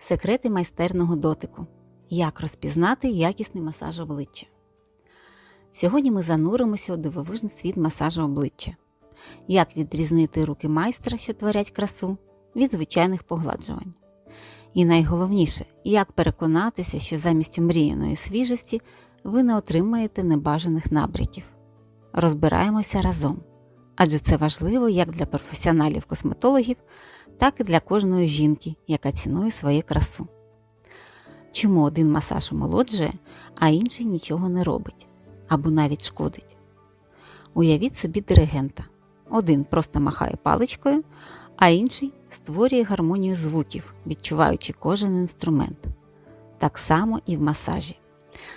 Секрети майстерного дотику. Як розпізнати якісний масаж обличчя. Сьогодні ми зануримося у дивовижний світ масажу обличчя. Як відрізнити руки майстра, що творять красу, від звичайних погладжувань. І найголовніше, як переконатися, що замість омріяної свіжості ви не отримаєте небажаних набряків. Розбираємося разом, адже це важливо як для професіоналів-косметологів, так і для кожної жінки, яка цінує свою красу. Чому один масаж омолоджує, а інший нічого не робить або навіть шкодить? Уявіть собі диригента. Один просто махає паличкою, а інший створює гармонію звуків, відчуваючи кожен інструмент. Так само і в масажі.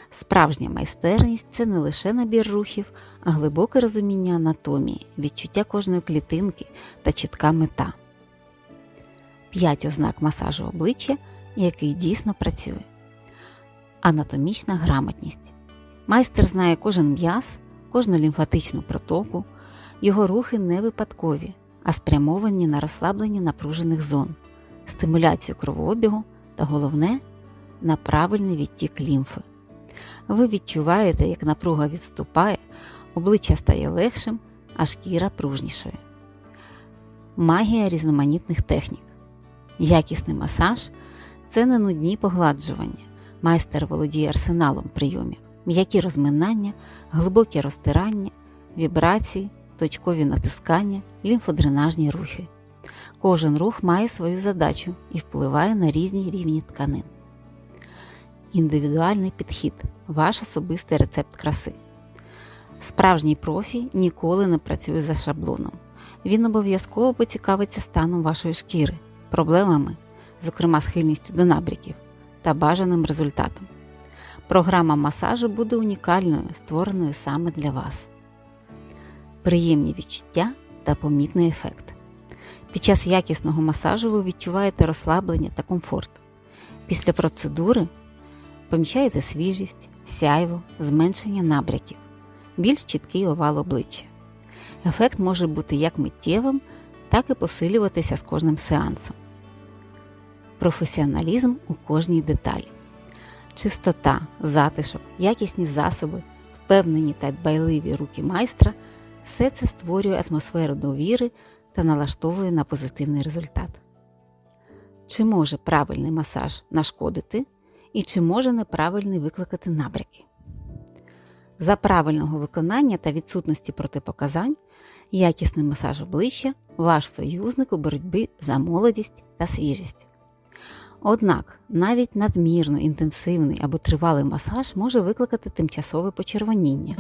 Справжня майстерність це не лише набір рухів, а глибоке розуміння анатомії, відчуття кожної клітинки та чітка мета. П'ять ознак масажу обличчя, який дійсно працює. Анатомічна грамотність. Майстер знає кожен м'яз, кожну лімфатичну протоку, його рухи не випадкові, а спрямовані на розслаблення напружених зон, стимуляцію кровообігу та головне на правильний відтік лімфи. Ви відчуваєте, як напруга відступає, обличчя стає легшим, а шкіра пружнішою. Магія різноманітних технік. Якісний масаж це не нудні погладжування. Майстер володіє арсеналом прийомів, м'які розминання, глибокі розтирання, вібрації, точкові натискання, лімфодренажні рухи. Кожен рух має свою задачу і впливає на різні рівні тканин. Індивідуальний підхід ваш особистий рецепт краси. Справжній профі ніколи не працює за шаблоном. Він обов'язково поцікавиться станом вашої шкіри, проблемами, зокрема схильністю до набряків та бажаним результатом. Програма масажу буде унікальною, створеною саме для вас. Приємні відчуття та помітний ефект. Під час якісного масажу ви відчуваєте розслаблення та комфорт. Після процедури помічаєте свіжість, сяйво, зменшення набряків, більш чіткий овал обличчя. Ефект може бути як миттєвим, так і посилюватися з кожним сеансом. Професіоналізм у кожній деталі. Чистота, затишок, якісні засоби, впевнені та дбайливі руки майстра все це створює атмосферу довіри та налаштовує на позитивний результат. Чи може правильний масаж нашкодити, і чи може неправильний викликати набряки? За правильного виконання та відсутності протипоказань, якісний масаж обличчя ваш союзник у боротьбі за молодість та свіжість. Однак навіть надмірно інтенсивний або тривалий масаж може викликати тимчасове почервоніння.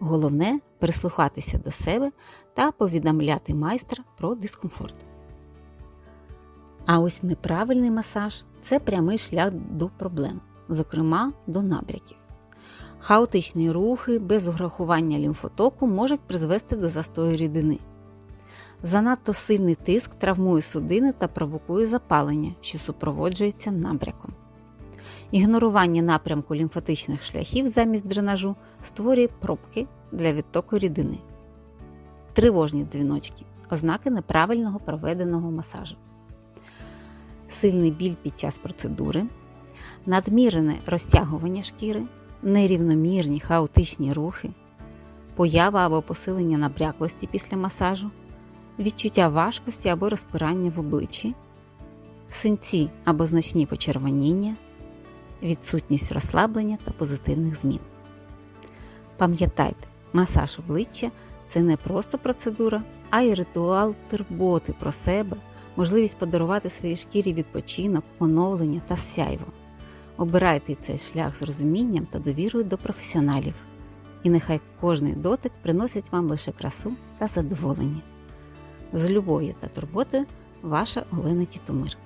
Головне прислухатися до себе та повідомляти майстра про дискомфорт. А ось неправильний масаж це прямий шлях до проблем, зокрема до набряків. Хаотичні рухи без урахування лімфотоку можуть призвести до застою рідини. Занадто сильний тиск травмує судини та провокує запалення, що супроводжується набряком. Ігнорування напрямку лімфатичних шляхів замість дренажу створює пробки для відтоку рідини. Тривожні дзвіночки ознаки неправильного проведеного масажу. Сильний біль під час процедури, надмірене розтягування шкіри, нерівномірні хаотичні рухи, поява або посилення набряклості після масажу, відчуття важкості або розпирання в обличчі, синці або значні почервоніння, відсутність розслаблення та позитивних змін. Пам'ятайте, масаж обличчя це не просто процедура, а й ритуал турботи про себе, можливість подарувати своїй шкірі відпочинок, оновлення та сяйво. Обирайте цей шлях з розумінням та довірою до професіоналів. І нехай кожний дотик приносить вам лише красу та задоволення. З любов'ю та турботою, ваша Олена Тітомир.